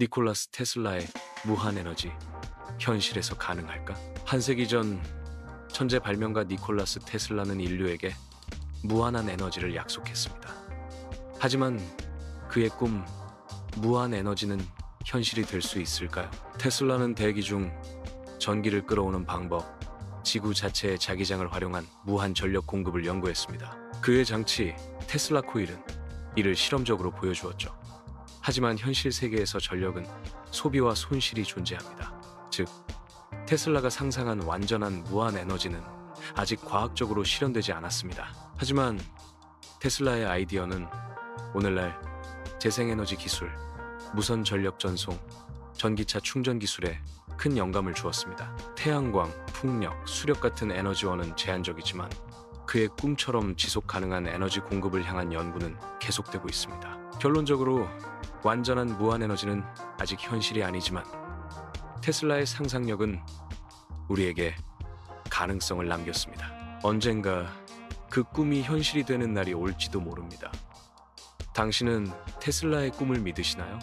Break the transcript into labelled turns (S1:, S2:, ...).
S1: 니콜라스 테슬라의 무한 에너지 현실에서 가능할까? 한 세기 전 천재 발명가 니콜라스 테슬라는 인류에게 무한한 에너지를 약속했습니다. 하지만 그의 꿈 무한 에너지는 현실이 될 수 있을까요? 테슬라는 대기 중 전기를 끌어오는 방법, 지구 자체의 자기장을 활용한 무한 전력 공급을 연구했습니다. 그의 장치 테슬라 코일은 이를 실험적으로 보여주었죠. 하지만 현실 세계에서 전력은 소비와 손실이 존재합니다. 즉, 테슬라가 상상한 완전한 무한 에너지는 아직 과학적으로 실현되지 않았습니다. 하지만 테슬라의 아이디어는 오늘날 재생에너지 기술, 무선 전력 전송, 전기차 충전 기술에 큰 영감을 주었습니다. 태양광, 풍력, 수력 같은 에너지원은 제한적이지만 그의 꿈처럼 지속 가능한 에너지 공급을 향한 연구는 계속되고 있습니다. 결론적으로 완전한 무한 에너지는 아직 현실이 아니지만 테슬라의 상상력은 우리에게 가능성을 남겼습니다. 언젠가 그 꿈이 현실이 되는 날이 올지도 모릅니다. 당신은 테슬라의 꿈을 믿으시나요?